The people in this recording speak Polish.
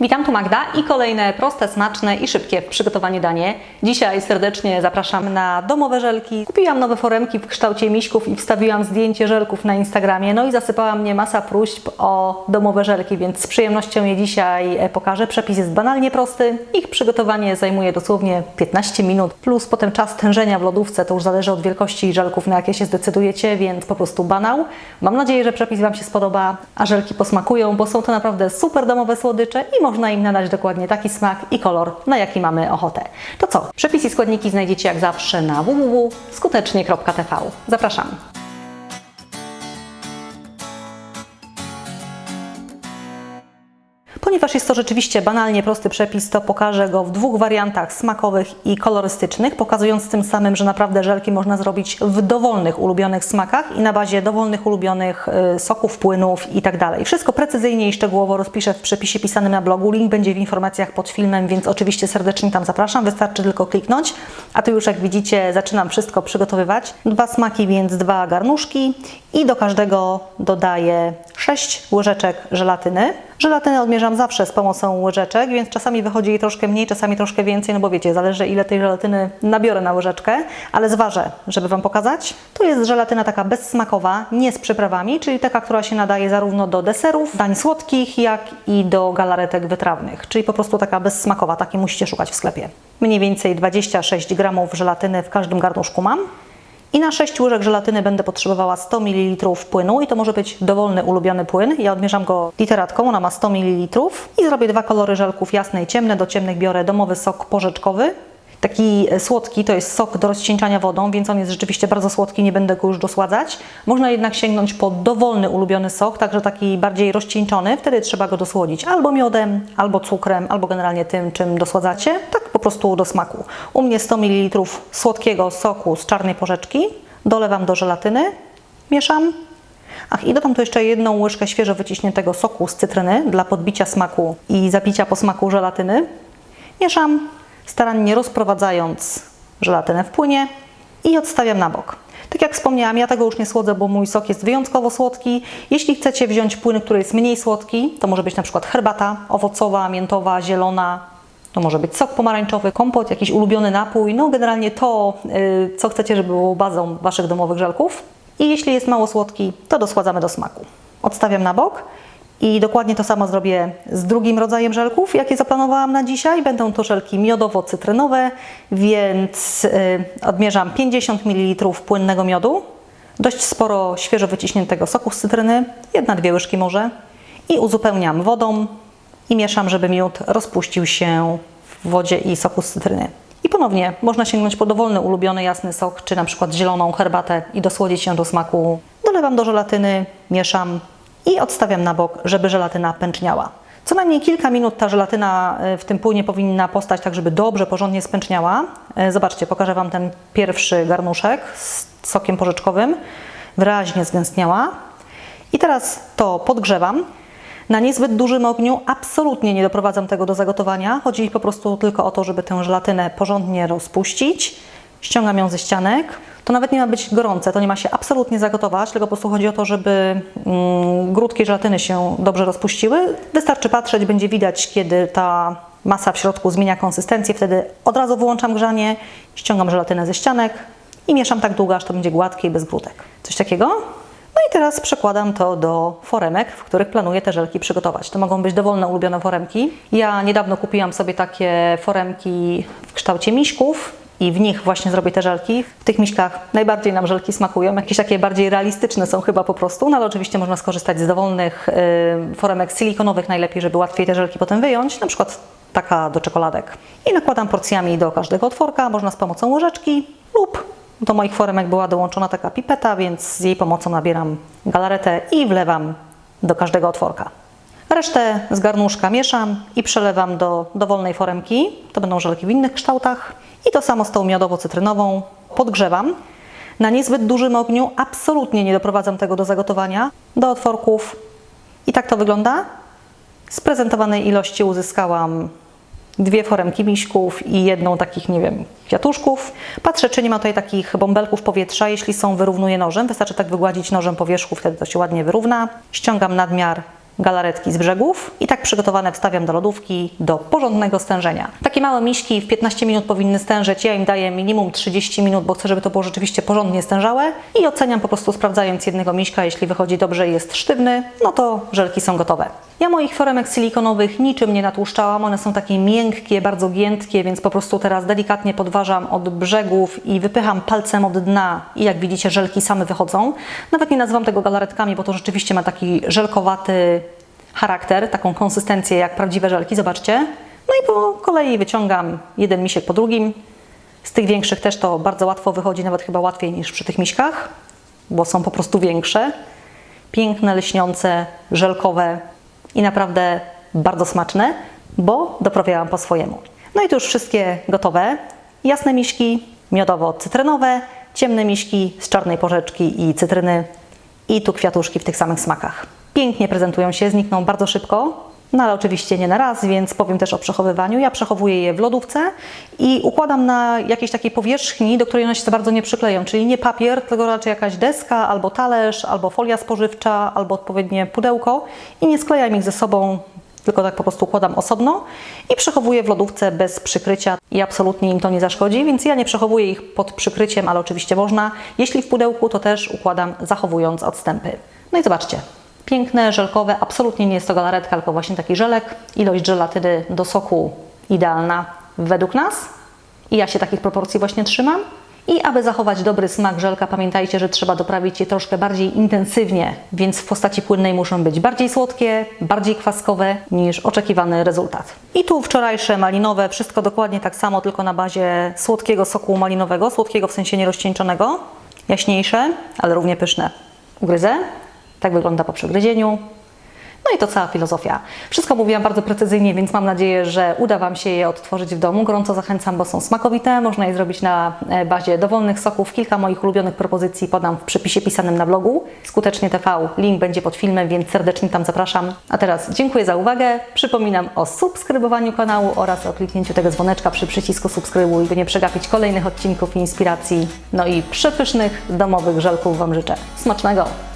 Witam, tu Magda i kolejne proste, smaczne i szybkie w przygotowaniu danie. Dzisiaj serdecznie zapraszam na domowe żelki. Kupiłam nowe foremki w kształcie miśków i wstawiłam zdjęcie żelków na Instagramie. No i zasypała mnie masa próśb o domowe żelki, więc z przyjemnością je dzisiaj e, pokażę. Przepis jest banalnie prosty. Ich przygotowanie zajmuje dosłownie 15 minut, plus potem czas tężenia w lodówce. To już zależy od wielkości żelków, na jakie się zdecydujecie, więc po prostu banał. Mam nadzieję, że przepis Wam się spodoba, a żelki posmakują, bo są to naprawdę super domowe słodycze i można im nadać dokładnie taki smak i kolor, na jaki mamy ochotę. To co? Przepis i składniki znajdziecie jak zawsze na www.skutecznie.tv. Zapraszam. Ponieważ jest to rzeczywiście banalnie prosty przepis, to pokażę go w dwóch wariantach smakowych i kolorystycznych, pokazując tym samym, że naprawdę żelki można zrobić w dowolnych ulubionych smakach i na bazie dowolnych ulubionych y, soków, płynów i tak. Wszystko precyzyjnie i szczegółowo rozpiszę w przepisie pisanym na blogu. Link będzie w informacjach pod filmem, więc oczywiście serdecznie tam zapraszam. Wystarczy tylko kliknąć. A tu już jak widzicie zaczynam wszystko przygotowywać. Dwa smaki, więc dwa garnuszki i do każdego dodaję 6 łyżeczek żelatyny. Żelatynę odmierzam zawsze z pomocą łyżeczek, więc czasami wychodzi jej troszkę mniej, czasami troszkę więcej, no bo wiecie, zależy ile tej żelatyny nabiorę na łyżeczkę, ale zważę, żeby Wam pokazać. To jest żelatyna taka bezsmakowa, nie z przyprawami, czyli taka, która się nadaje zarówno do deserów, dań słodkich, jak i do galaretek wytrawnych, czyli po prostu taka bezsmakowa, takiej musicie szukać w sklepie. Mniej więcej 26 gramów żelatyny w każdym garnuszku mam. I na 6 łyżek żelatyny będę potrzebowała 100 ml płynu i to może być dowolny ulubiony płyn. Ja odmierzam go literatką, ona ma 100 ml i zrobię dwa kolory żelków jasne i ciemne. Do ciemnych biorę domowy sok porzeczkowy. Taki słodki to jest sok do rozcieńczania wodą, więc on jest rzeczywiście bardzo słodki, nie będę go już dosładzać. Można jednak sięgnąć po dowolny ulubiony sok, także taki bardziej rozcieńczony, wtedy trzeba go dosłodzić albo miodem, albo cukrem, albo generalnie tym, czym dosładzacie, tak po prostu do smaku. U mnie 100 ml słodkiego soku z czarnej porzeczki, dolewam do żelatyny, mieszam. Ach, i dodam tu jeszcze jedną łyżkę świeżo wyciśniętego soku z cytryny dla podbicia smaku i zapicia po smaku żelatyny. Mieszam, starannie rozprowadzając żelatynę w płynie i odstawiam na bok. Tak jak wspomniałam, ja tego już nie słodzę, bo mój sok jest wyjątkowo słodki. Jeśli chcecie wziąć płyn, który jest mniej słodki, to może być na przykład herbata owocowa, miętowa, zielona, to może być sok pomarańczowy, kompot, jakiś ulubiony napój, no generalnie to, yy, co chcecie, żeby było bazą Waszych domowych żelków. I jeśli jest mało słodki, to dosładzamy do smaku. Odstawiam na bok i dokładnie to samo zrobię z drugim rodzajem żelków, jakie zaplanowałam na dzisiaj. Będą to żelki miodowo-cytrynowe, więc yy, odmierzam 50 ml płynnego miodu, dość sporo świeżo wyciśniętego soku z cytryny, jedna, dwie łyżki może i uzupełniam wodą i mieszam, żeby miód rozpuścił się w wodzie i soku z cytryny. I ponownie można sięgnąć po dowolny ulubiony jasny sok, czy na przykład zieloną herbatę i dosłodzić ją do smaku. Dolewam do żelatyny, mieszam i odstawiam na bok, żeby żelatyna pęczniała. Co najmniej kilka minut ta żelatyna w tym płynie powinna postać, tak żeby dobrze, porządnie spęczniała. Zobaczcie, pokażę Wam ten pierwszy garnuszek z sokiem porzeczkowym. Wyraźnie zgęstniała. I teraz to podgrzewam. Na niezbyt dużym ogniu absolutnie nie doprowadzam tego do zagotowania. Chodzi po prostu tylko o to, żeby tę żelatynę porządnie rozpuścić. Ściągam ją ze ścianek. To nawet nie ma być gorące, to nie ma się absolutnie zagotować, tylko po prostu chodzi o to, żeby mm, grudki żelatyny się dobrze rozpuściły. Wystarczy patrzeć, będzie widać, kiedy ta masa w środku zmienia konsystencję. Wtedy od razu wyłączam grzanie, ściągam żelatynę ze ścianek i mieszam tak długo, aż to będzie gładkie i bez grudek. Coś takiego? No i teraz przekładam to do foremek, w których planuję te żelki przygotować. To mogą być dowolne ulubione foremki. Ja niedawno kupiłam sobie takie foremki w kształcie miśków i w nich właśnie zrobię te żelki. W tych miśkach najbardziej nam żelki smakują. Jakieś takie bardziej realistyczne są chyba po prostu, no ale oczywiście można skorzystać z dowolnych y, foremek silikonowych najlepiej, żeby łatwiej te żelki potem wyjąć. Na przykład taka do czekoladek. I nakładam porcjami do każdego otworka, można z pomocą łyżeczki lub do moich foremek była dołączona taka pipeta, więc z jej pomocą nabieram galaretę i wlewam do każdego otworka. Resztę z garnuszka mieszam i przelewam do dowolnej foremki. To będą żelki w innych kształtach. I to samo z tą miodowo-cytrynową. Podgrzewam. Na niezbyt dużym ogniu absolutnie nie doprowadzam tego do zagotowania. Do otworków. I tak to wygląda. Z prezentowanej ilości uzyskałam dwie foremki miśków i jedną takich, nie wiem, kwiatuszków. Patrzę, czy nie ma tutaj takich bąbelków powietrza. Jeśli są, wyrównuję nożem. Wystarczy tak wygładzić nożem po wierzchu, wtedy to się ładnie wyrówna. Ściągam nadmiar galaretki z brzegów i tak przygotowane wstawiam do lodówki do porządnego stężenia. Takie małe miśki w 15 minut powinny stężyć. Ja im daję minimum 30 minut, bo chcę, żeby to było rzeczywiście porządnie stężałe i oceniam po prostu sprawdzając jednego miśka. Jeśli wychodzi dobrze i jest sztywny, no to żelki są gotowe. Ja moich foremek silikonowych niczym nie natłuszczałam. One są takie miękkie, bardzo giętkie, więc po prostu teraz delikatnie podważam od brzegów i wypycham palcem od dna i jak widzicie żelki same wychodzą. Nawet nie nazywam tego galaretkami, bo to rzeczywiście ma taki żelkowaty charakter, taką konsystencję jak prawdziwe żelki, zobaczcie. No i po kolei wyciągam jeden misiek po drugim. Z tych większych też to bardzo łatwo wychodzi, nawet chyba łatwiej niż przy tych miśkach, bo są po prostu większe. Piękne, lśniące, żelkowe i naprawdę bardzo smaczne, bo doprawiałam po swojemu. No i tu już wszystkie gotowe. Jasne miśki, miodowo-cytrynowe, ciemne miśki z czarnej porzeczki i cytryny i tu kwiatuszki w tych samych smakach. Pięknie prezentują się, znikną bardzo szybko, no ale oczywiście nie na raz, więc powiem też o przechowywaniu. Ja przechowuję je w lodówce i układam na jakiejś takiej powierzchni, do której one się za bardzo nie przykleją, czyli nie papier, tylko raczej jakaś deska, albo talerz, albo folia spożywcza, albo odpowiednie pudełko i nie sklejam ich ze sobą, tylko tak po prostu układam osobno i przechowuję w lodówce bez przykrycia i absolutnie im to nie zaszkodzi, więc ja nie przechowuję ich pod przykryciem, ale oczywiście można. Jeśli w pudełku, to też układam zachowując odstępy. No i zobaczcie, piękne, żelkowe, absolutnie nie jest to galaretka, tylko właśnie taki żelek. Ilość żelatyny do soku idealna według nas i ja się takich proporcji właśnie trzymam. I aby zachować dobry smak żelka, pamiętajcie, że trzeba doprawić je troszkę bardziej intensywnie, więc w postaci płynnej muszą być bardziej słodkie, bardziej kwaskowe niż oczekiwany rezultat. I tu wczorajsze malinowe, wszystko dokładnie tak samo, tylko na bazie słodkiego soku malinowego, słodkiego w sensie nierozcieńczonego, jaśniejsze, ale równie pyszne. Ugryzę, tak wygląda po przegryzieniu. No i to cała filozofia. Wszystko mówiłam bardzo precyzyjnie, więc mam nadzieję, że uda Wam się je odtworzyć w domu. Gorąco zachęcam, bo są smakowite. Można je zrobić na e, bazie dowolnych soków. Kilka moich ulubionych propozycji podam w przypisie pisanym na blogu. Skutecznie TV, link będzie pod filmem, więc serdecznie tam zapraszam. A teraz dziękuję za uwagę. Przypominam o subskrybowaniu kanału oraz o kliknięciu tego dzwoneczka przy przycisku subskrybuj, by nie przegapić kolejnych odcinków i inspiracji. No i przepysznych domowych żelków Wam życzę. Smacznego!